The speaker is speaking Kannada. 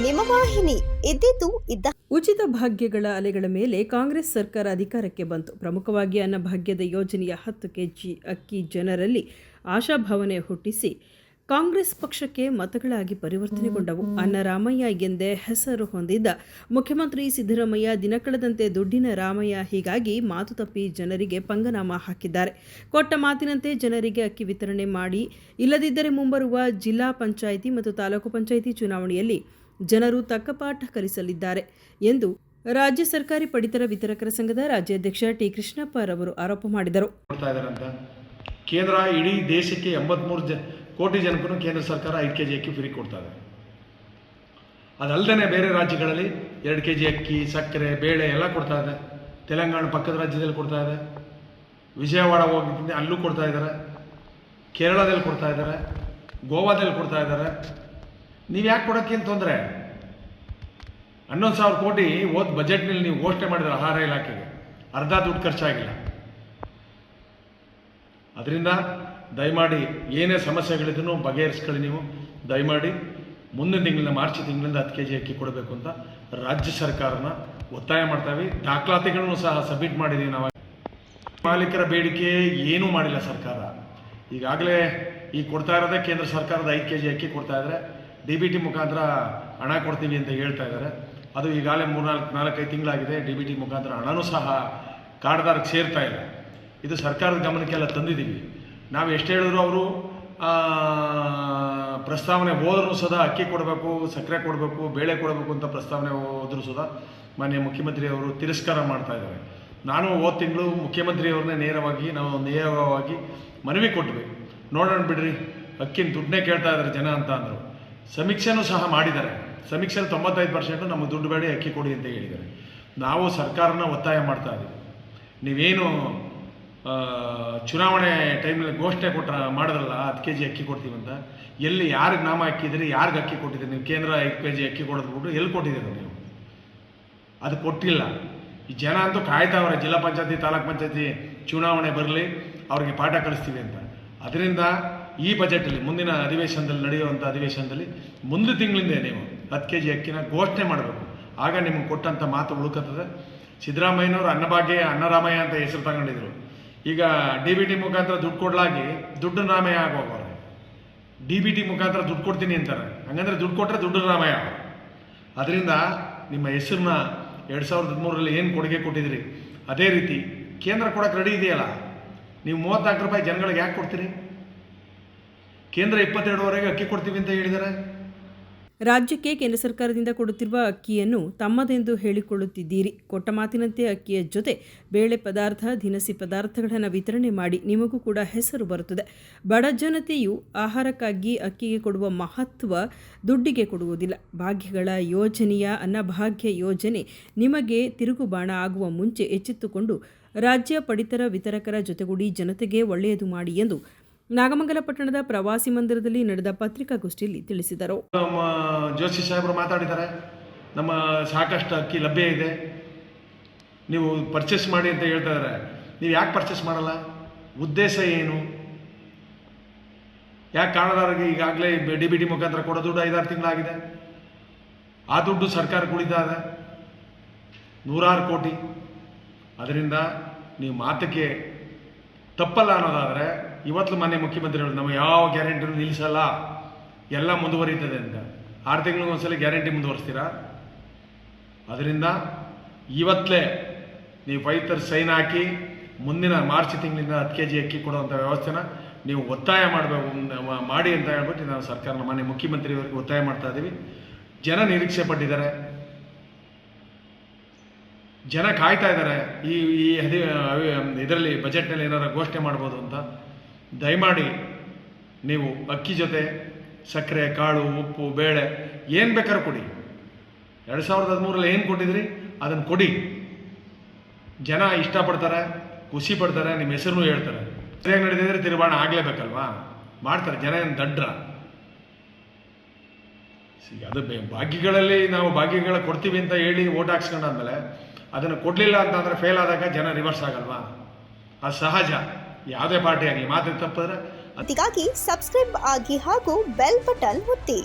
ನಿಮ್ಮ ವಾಹಿನಿ ಇದ್ದಿದ್ದು ಇದ್ದ ಉಚಿತ ಭಾಗ್ಯಗಳ ಅಲೆಗಳ ಮೇಲೆ ಕಾಂಗ್ರೆಸ್ ಸರ್ಕಾರ ಅಧಿಕಾರಕ್ಕೆ ಬಂತು. ಪ್ರಮುಖವಾಗಿ ಅನ್ನಭಾಗ್ಯದ ಯೋಜನೆಯ ಹತ್ತು ಕೆಜಿ ಅಕ್ಕಿ ಜನರಲ್ಲಿ ಆಶಾಭಾವನೆ ಹುಟ್ಟಿಸಿ ಕಾಂಗ್ರೆಸ್ ಪಕ್ಷಕ್ಕೆ ಮತಗಳಾಗಿ ಪರಿವರ್ತನೆಗೊಂಡವು. ಅನ್ನರಾಮಯ್ಯ ಎಂದೇ ಹೆಸರು ಹೊಂದಿದ್ದ ಮುಖ್ಯಮಂತ್ರಿ ಸಿದ್ದರಾಮಯ್ಯ ದಿನಕಳೆದಂತೆ ದುಡ್ಡಿನ ರಾಮಯ್ಯ ಹೀಗಾಗಿ ಮಾತು ತಪ್ಪಿ ಜನರಿಗೆ ಪಂಗನಾಮ ಹಾಕಿದ್ದಾರೆ. ಕೊಟ್ಟ ಮಾತಿನಂತೆ ಜನರಿಗೆ ಅಕ್ಕಿ ವಿತರಣೆ ಮಾಡಿ, ಇಲ್ಲದಿದ್ದರೆ ಮುಂಬರುವ ಜಿಲ್ಲಾ ಪಂಚಾಯಿತಿ ಮತ್ತು ತಾಲೂಕು ಪಂಚಾಯಿತಿ ಚುನಾವಣೆಯಲ್ಲಿ ಜನರು ತಕ್ಕ ಪಾಠ ಕಲಿಸಲಿದ್ದಾರೆ ಎಂದು ರಾಜ್ಯ ಸರ್ಕಾರಿ ಪಡಿತರ ವಿತರಕರ ಸಂಘದ ರಾಜ್ಯಾಧ್ಯಕ್ಷ ಟಿ ಕೃಷ್ಣಪ್ಪ ರವರು ಆರೋಪ ಮಾಡಿದರು. ಕೇಂದ್ರ ಇಡೀ ದೇಶಕ್ಕೆ ಎಂಬತ್ಮೂರು ಜ ಕೋಟಿ ಜನಕ್ಕೂ ಕೇಂದ್ರ ಸರ್ಕಾರ ಐದು ಕೆ ಜಿ ಅಕ್ಕಿ ಫ್ರೀ ಕೊಡ್ತಾ ಇದೆ. ಅದಲ್ಲದೆ ಬೇರೆ ರಾಜ್ಯಗಳಲ್ಲಿ ಎರಡು ಕೆ ಜಿ ಅಕ್ಕಿ, ಸಕ್ಕರೆ, ಬೇಳೆ ಎಲ್ಲ ಕೊಡ್ತಾ ಇದೆ. ತೆಲಂಗಾಣ ಪಕ್ಕದ ರಾಜ್ಯದಲ್ಲಿ ಕೊಡ್ತಾ ಇದೆ. ವಿಜಯವಾಡ ಹೋಗಿದ್ದೀನಿ ಅಲ್ಲೂ ಕೊಡ್ತಾ ಇದ್ದಾರೆ. ಕೇರಳದಲ್ಲಿ ಕೊಡ್ತಾ ಇದ್ದಾರೆ. ಗೋವಾದಲ್ಲಿ ಕೊಡ್ತಾ ಇದ್ದಾರೆ. ನೀವು ಯಾಕೆ ಕೊಡೋಕ್ಕೇನು ತೊಂದರೆ? ಹನ್ನೊಂದು ಸಾವಿರ ಕೋಟಿ ಓದ್ ಬಜೆಟ್ನಲ್ಲಿ ನೀವು ಘೋಷಣೆ ಮಾಡಿದ್ರೆ ಆಹಾರ ಇಲಾಖೆಗೆ. ಅರ್ಧ ದುಡ್ಡು ಖರ್ಚಾಗಿಲ್ಲ. ಅದರಿಂದ ದಯಮಾಡಿ ಏನೇ ಸಮಸ್ಯೆಗಳಿದ್ರು ಬಗೆಹರಿಸ್ಕೊಳ್ಳಿ ನೀವು. ದಯಮಾಡಿ ಮುಂದಿನ ತಿಂಗಳಿನ ಮಾರ್ಚ್ ತಿಂಗಳಿಂದ ಹತ್ತು ಕೆ ಜಿ ಅಕ್ಕಿ ಕೊಡಬೇಕು ಅಂತ ರಾಜ್ಯ ಸರ್ಕಾರನ ಒತ್ತಾಯ ಮಾಡ್ತಾವೆ ದಾಖಲಾತಿಗಳನ್ನು ಸಹ ಸಬ್ಮಿಟ್ ಮಾಡಿದ್ದೀವಿ ನಾವು. ಮಾಲೀಕರ ಬೇಡಿಕೆ ಏನೂ ಮಾಡಿಲ್ಲ ಸರ್ಕಾರ. ಈಗಾಗಲೇ ಈಗ ಕೊಡ್ತಾ ಇರೋದೇ ಕೇಂದ್ರ ಸರ್ಕಾರದ ಐದು ಕೆ ಜಿ ಅಕ್ಕಿ ಕೊಡ್ತಾ ಇದ್ದಾರೆ. ಡಿ ಬಿ ಟಿ ಮುಖಾಂತರ ಹಣ ಕೊಡ್ತೀವಿ ಅಂತ ಹೇಳ್ತಾ ಇದ್ದಾರೆ. ಅದು ಈಗಾಗಲೇ ಮೂರ್ನಾಲ್ಕು, ನಾಲ್ಕೈದು ತಿಂಗಳಾಗಿದೆ. ಡಿ ಬಿ ಟಿ ಮುಖಾಂತರ ಹಣನೂ ಸಹ ಕಾರ್ಡ್ದಾರಕ್ಕೆ ಸೇರ್ತಾ ಇಲ್ಲ. ಇದು ಸರ್ಕಾರದ ಗಮನಕ್ಕೆಲ್ಲ ತಂದಿದ್ದೀವಿ. ನಾವು ಎಷ್ಟು ಹೇಳಿದ್ರು ಅವರು ಪ್ರಸ್ತಾವನೆ ಹೋದ್ರೂ ಸದಾ ಅಕ್ಕಿ ಕೊಡಬೇಕು, ಸಕ್ಕರೆ ಕೊಡಬೇಕು, ಬೇಳೆ ಕೊಡಬೇಕು ಅಂತ ಪ್ರಸ್ತಾವನೆ ಹೋದ್ರೂ ಸದಾ ಮಾನ್ಯ ಮುಖ್ಯಮಂತ್ರಿಯವರು ತಿರಸ್ಕಾರ ಮಾಡ್ತಾ ಇದ್ದಾರೆ. ನಾನು ಹೋದ ತಿಂಗಳು ಮುಖ್ಯಮಂತ್ರಿಯವ್ರನ್ನೇ ನೇರವಾಗಿ, ನಾವು ನೇರವಾಗಿ ಮನವಿ ಕೊಟ್ವಿ. ನೋಡೋಣ ಬಿಡ್ರಿ, ಅಕ್ಕಿನ ದುಡ್ಡನ್ನೇ ಕೇಳ್ತಾ ಇದ್ದಾರೆ ಜನ ಅಂತ ಅಂದರು. ಸಮೀಕ್ಷೆನೂ ಸಹ ಮಾಡಿದ್ದಾರೆ. ಸಮೀಕ್ಷೆಯಲ್ಲಿ ತೊಂಬತ್ತೈದು ಪರ್ಸೆಂಟು ನಮ್ಮ ದುಡ್ಡು ಬೇಡ, ಅಕ್ಕಿ ಕೊಡಿ ಅಂತ ಹೇಳಿದ್ದಾರೆ. ನಾವು ಸರ್ಕಾರನ ಒತ್ತಾಯ ಮಾಡ್ತಾ ಇದ್ದೀವಿ. ನೀವೇನು ಚುನಾವಣೆ ಟೈಮಲ್ಲಿ ಘೋಷಣೆ ಕೊಟ್ಟ ಮಾಡಿದ್ರಲ್ಲ, ಹತ್ತು ಕೆ ಜಿ ಅಕ್ಕಿ ಕೊಡ್ತೀವಿ ಅಂತ. ಎಲ್ಲಿ ಯಾರಿಗೆ ನಾಮ ಹಾಕಿದ್ರಿ, ಯಾರಿಗೆ ಅಕ್ಕಿ ಕೊಟ್ಟಿದ್ದೀರಿ ನೀವು ಕೇಂದ್ರ ಐದು ಕೆ ಜಿ ಅಕ್ಕಿ ಕೊಡೋದು ಬಿಟ್ಟು ಎಲ್ಲಿ ಕೊಟ್ಟಿದ್ದೀರಿ ನೀವು? ಅದು ಕೊಟ್ಟಿಲ್ಲ. ಈ ಜನ ಅಂತೂ ಕಾಯ್ತಾವ್ರೆ ಜಿಲ್ಲಾ ಪಂಚಾಯತಿ, ತಾಲೂಕು ಪಂಚಾಯತಿ ಚುನಾವಣೆ ಬರಲಿ, ಅವ್ರಿಗೆ ಪಾಠ ಕಲಿಸ್ತೀವಿ ಅಂತ. ಅದರಿಂದ ಈ ಬಜೆಟಲ್ಲಿ, ಮುಂದಿನ ಅಧಿವೇಶನದಲ್ಲಿ ನಡೆಯುವಂಥ ಅಧಿವೇಶನದಲ್ಲಿ ಮುಂದೆ ತಿಂಗಳಿಂದ ನೀವು ಹತ್ತು ಕೆ ಜಿ ಅಕ್ಕಿನ ಘೋಷಣೆ ಮಾಡಬೇಕು. ಆಗ ನಿಮಗೆ ಕೊಟ್ಟಂಥ ಮಾತು ಉಳ್ಕತ್ತದೆ. ಸಿದ್ದರಾಮಯ್ಯನವರು ಅನ್ನಭಾಗ್ಯ, ಅನ್ನರಾಮಯ್ಯ ಅಂತ ಹೆಸರು ತಗೊಂಡಿದ್ರು. ಈಗ ಡಿ ಬಿ ಟಿ ಮುಖಾಂತರ ದುಡ್ಡು ಕೊಡಲಾಗಿ ದುಡ್ಡು ರಾಮಯ್ಯ ಆಗೋಗವ್ರೆ. ಡಿ ಬಿ ಟಿ ಮುಖಾಂತರ ದುಡ್ಡು ಕೊಡ್ತೀನಿ ಅಂತಾರೆ. ಹಂಗಂದ್ರೆ ದುಡ್ಡು ಕೊಟ್ಟರೆ ದುಡ್ಡು ರಾಮಯ್ಯ ಅದರಿಂದ ನಿಮ್ಮ ಹೆಸರನ್ನ ಎರಡು ಸಾವಿರದ ಹದಿಮೂರರಲ್ಲಿ ಏನು ಕೊಡುಗೆ ಕೊಟ್ಟಿದ್ದೀರಿ? ಅದೇ ರೀತಿ ಕೇಂದ್ರ ಕೊಡೋಕೆ ರೆಡಿ ಇದೆಯಲ್ಲ? ನೀವು ಮೂವತ್ತ್ನಾಲ್ಕು ರೂಪಾಯಿ ಜನಗಳಿಗೆ ಯಾಕೆ ಕೊಡ್ತೀರಿ? ಕೇಂದ್ರ ಇಪ್ಪತ್ತೆರಡುವರೆಗೆ ಅಕ್ಕಿ ಕೊಡ್ತೀವಿ ಅಂತ ಹೇಳಿದ್ದಾರೆ ರಾಜ್ಯಕ್ಕೆ ಕೇಂದ್ರ ಸರ್ಕಾರದಿಂದ ಕೊಡುತ್ತಿರುವ ಅಕ್ಕಿಯನ್ನು ತಮ್ಮದೆಂದು ಹೇಳಿಕೊಳ್ಳುತ್ತಿದ್ದೀರಿ. ಕೊಟ್ಟ ಮಾತಿನಂತೆ ಅಕ್ಕಿಯ ಜೊತೆ ಬೇಳೆ ಪದಾರ್ಥ, ದಿನಸಿ ಪದಾರ್ಥಗಳನ್ನು ವಿತರಣೆ ಮಾಡಿ ನಿಮಗೂ ಕೂಡ ಹೆಸರು ಬರುತ್ತದೆ. ಬಡ ಜನತೆಯು ಆಹಾರಕ್ಕಾಗಿ ಅಕ್ಕಿಗೆ ಕೊಡುವ ಮಹತ್ವ ದುಡ್ಡಿಗೆ ಕೊಡುವುದಿಲ್ಲ. ಭಾಗ್ಯಗಳ ಯೋಜನೆಯ ಅನ್ನಭಾಗ್ಯ ಯೋಜನೆ ನಿಮಗೆ ತಿರುಗುಬಾಣ ಆಗುವ ಮುಂಚೆ ಎಚ್ಚೆತ್ತುಕೊಂಡು ರಾಜ್ಯ ಪಡಿತರ ವಿತರಕರ ಜೊತೆಗೂಡಿ ಜನತೆಗೆ ಒಳ್ಳೆಯದು ಮಾಡಿ ಎಂದು ನಾಗಮಂಗಲ ಪಟ್ಟಣದ ಪ್ರವಾಸಿ ಮಂದಿರದಲ್ಲಿ ನಡೆದ ಪತ್ರಿಕಾಗೋಷ್ಠಿಯಲ್ಲಿ ತಿಳಿಸಿದರು. ನಮ್ಮ ಜೋಶಿ ಸಾಹೇಬರು ಮಾತಾಡಿದ್ದಾರೆ. ನಮ್ಮ ಸಾಕಷ್ಟು ಅಕ್ಕಿ ಲಭ್ಯ ಇದೆ. ನೀವು ಪರ್ಚೇಸ್ ಮಾಡಿ ಅಂತ ಹೇಳ್ತಾ ಇದ್ದಾರೆ. ನೀವು ಯಾಕೆ ಪರ್ಚೇಸ್ ಮಾಡಲ್ಲ? ಉದ್ದೇಶ ಏನು? ಯಾಕೆ ಕಾರಣದಾರರಿಗೆ ಈಗಾಗಲೇ ಡಿ ಬಿ ಡಿ ಮುಖಾಂತರ ಕೊಡೋ ದುಡ್ಡು ಐದಾರು ತಿಂಗಳಾಗಿದೆ? ಆ ದುಡ್ಡು ಸರ್ಕಾರ ಕುಳಿತಾದ ನೂರಾರು ಕೋಟಿ. ಅದರಿಂದ ನೀವು ಮಾತಕ್ಕೆ ತಪ್ಪಲ್ಲ ಅನ್ನೋದಾದರೆ ಇವತ್ತು ಮನೆ ಮುಖ್ಯಮಂತ್ರಿಗಳು ನಮ್ಮ ಯಾವ ಗ್ಯಾರಂಟಿನೂ ನಿಲ್ಲಿಸಲ್ಲ. ಎಲ್ಲ ಮುಂದುವರಿತದೆ ಅಂತ. ಆರು ತಿಂಗಳಿಗೆ ಒಂದ್ಸಲ ಗ್ಯಾರಂಟಿ ಮುಂದುವರಿಸ್ತೀರಾ? ಅದರಿಂದ ಇವತ್ತಲೇ ನೀವು ರೈತರು ಸೈನ್ ಹಾಕಿ ಮುಂದಿನ ಮಾರ್ಚ್ ತಿಂಗಳಿಂದ ಹತ್ತು ಕೆ ಜಿ ಅಕ್ಕಿ ಕೊಡುವಂಥ ವ್ಯವಸ್ಥೆನ ನೀವು ಒತ್ತಾಯ ಮಾಡಬೇಕು, ಮಾಡಿ ಅಂತ ಹೇಳ್ಬಿಟ್ಟು ನಾವು ಸರ್ಕಾರದ ಮನೆ ಮುಖ್ಯಮಂತ್ರಿಯವರಿಗೆ ಒತ್ತಾಯ ಮಾಡ್ತಾ ಇದ್ದೀವಿ. ಜನ ನಿರೀಕ್ಷೆ ಪಟ್ಟಿದ್ದಾರೆ. ಜನ ಕಾಯ್ತಾ ಇದ್ದಾರೆ ಈ ಈ ಹದಿ ಇದರಲ್ಲಿ ಬಜೆಟ್ನಲ್ಲಿ ಏನಾರು ಘೋಷಣೆ ಮಾಡ್ಬೋದು ಅಂತ. ದಯಮಾಡಿ ನೀವು ಅಕ್ಕಿ ಜೊತೆ ಸಕ್ಕರೆ, ಕಾಳು, ಉಪ್ಪು, ಬೇಳೆ ಏನು ಬೇಕಾದ್ರೂ ಕೊಡಿ. ಎರಡು ಸಾವಿರದ ಹದಿಮೂರಲ್ಲಿ ಏನು ಕೊಟ್ಟಿದ್ರಿ? ಅದನ್ನು ಕೊಡಿ. ಜನ ಇಷ್ಟಪಡ್ತಾರೆ, ಖುಷಿ ಪಡ್ತಾರೆ ನಿಮ್ಮ ಹೆಸರು ಹೇಳ್ತಾರೆ. ಸರಿಯಾಗಿ ನಡೆದಿದ್ರೆ ತಿರುಬಾಣ ಆಗಲೇಬೇಕಲ್ವಾ? ಮಾಡ್ತಾರೆ, ಜನ ಏನು ದಡ್ರ? ಅದು ಭಾಗ್ಯಗಳಲ್ಲಿ ನಾವು ಭಾಗ್ಯಗಳ ಕೊಡ್ತೀವಿ ಅಂತ ಹೇಳಿ ಓಟ್ ಹಾಕ್ಸ್ಕೊಂಡಾದ್ಮೇಲೆ ಅದನ್ನು ಕೊಡಲಿಲ್ಲ ಅಂತಂದರೆ ಫೇಲ್ ಆದಾಗ ಜನ ರಿವರ್ಸ್ ಆಗಲ್ವಾ? ಅದು ಸಹಜ. ಯಾವುದೇ ಪಾರ್ಟಿ ಆಗಲಿ ಮಾದರಿ ತಪ್ಪಿದ್ರೆ ಇದಕ್ಕಾಗಿ ಸಬ್ಸ್ಕ್ರೈಬ್ ಆಗಿ ಹಾಗೂ ಬೆಲ್ ಬಟನ್ ಒತ್ತಿ.